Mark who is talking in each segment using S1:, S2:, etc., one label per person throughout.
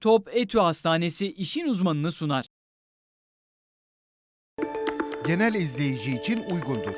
S1: Top Etü Hastanesi işin uzmanını sunar.
S2: genel izleyici için uygundur.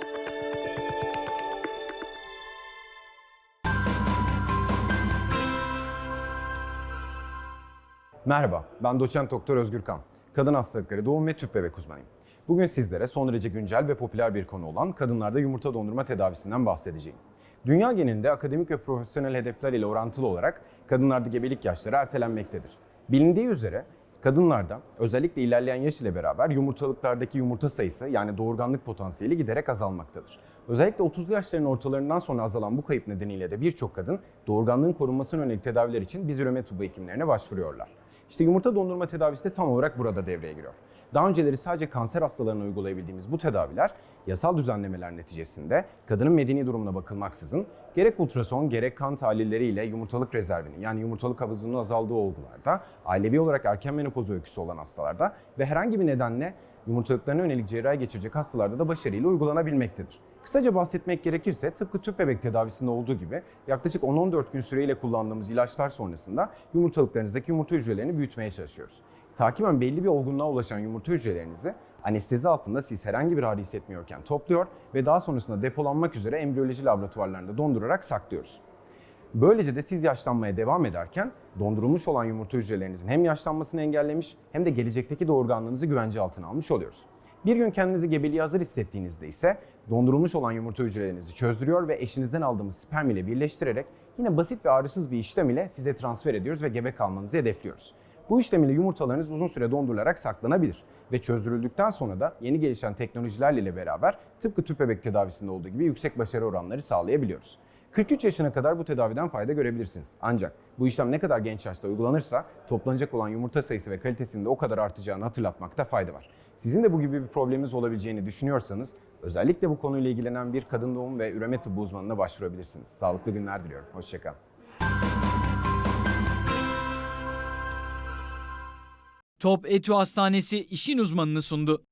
S3: Merhaba, ben doçent doktor Özgür Kan. Kadın hastalıkları, doğum ve tüp bebek uzmanıyım. Bugün sizlere son derece güncel ve popüler bir konu olan kadınlarda yumurta dondurma tedavisinden bahsedeceğim. Dünya genelinde akademik ve profesyonel hedefler ile orantılı olarak kadınlarda gebelik yaşları ertelenmektedir. Bilindiği üzere kadınlarda özellikle ilerleyen yaş ile beraber yumurtalıklardaki yumurta sayısı yani doğurganlık potansiyeli giderek azalmaktadır. Özellikle 30'lu yaşların ortalarından sonra azalan bu kayıp nedeniyle de birçok kadın doğurganlığın korunmasına yönelik tedaviler için biz üreme tubu hekimlerine başvuruyorlar. İşte yumurta dondurma tedavisi de tam olarak burada devreye giriyor. Daha önceleri sadece kanser hastalarına uygulayabildiğimiz bu tedaviler yasal düzenlemeler neticesinde kadının medeni durumuna bakılmaksızın gerek ultrason gerek kan tahlilleriyle yumurtalık rezervinin yani yumurtalık havuzunun azaldığı olgularda, ailevi olarak erken menopoz öyküsü olan hastalarda ve herhangi bir nedenle yumurtalıklarına yönelik cerrahi geçirecek hastalarda da başarıyla uygulanabilmektedir. Kısaca bahsetmek gerekirse tıpkı tüp bebek tedavisinde olduğu gibi yaklaşık 10-14 gün süreyle kullandığımız ilaçlar sonrasında yumurtalıklarınızdaki yumurta hücrelerini büyütmeye çalışıyoruz. Takiben belli bir olgunluğa ulaşan yumurta hücrelerinizi anestezi altında siz herhangi bir ağrı hissetmiyorken topluyor ve daha sonrasında depolanmak üzere embriyoloji laboratuvarlarında dondurarak saklıyoruz. Böylece de siz yaşlanmaya devam ederken dondurulmuş olan yumurta hücrelerinizin hem yaşlanmasını engellemiş hem de gelecekteki doğurganlığınızı güvence altına almış oluyoruz. Bir gün kendinizi gebeliğe hazır hissettiğinizde ise dondurulmuş olan yumurta hücrelerinizi çözdürüyor ve eşinizden aldığımız sperm ile birleştirerek yine basit ve ağrısız bir işlem ile size transfer ediyoruz ve gebe kalmanızı hedefliyoruz. Bu işlem ile yumurtalarınız uzun süre dondurularak saklanabilir ve çözdürüldükten sonra da yeni gelişen teknolojilerle ile beraber tıpkı tüp bebek tedavisinde olduğu gibi yüksek başarı oranları sağlayabiliyoruz. 43 yaşına kadar bu tedaviden fayda görebilirsiniz. Ancak bu işlem ne kadar genç yaşta uygulanırsa toplanacak olan yumurta sayısı ve kalitesinin de o kadar artacağını hatırlatmakta fayda var. Sizin de bu gibi bir probleminiz olabileceğini düşünüyorsanız özellikle bu konuyla ilgilenen bir kadın doğum ve üreme tıbbı uzmanına başvurabilirsiniz. Sağlıklı günler diliyorum. Hoşçakalın.
S1: Top Etü Hastanesi işin uzmanını sundu.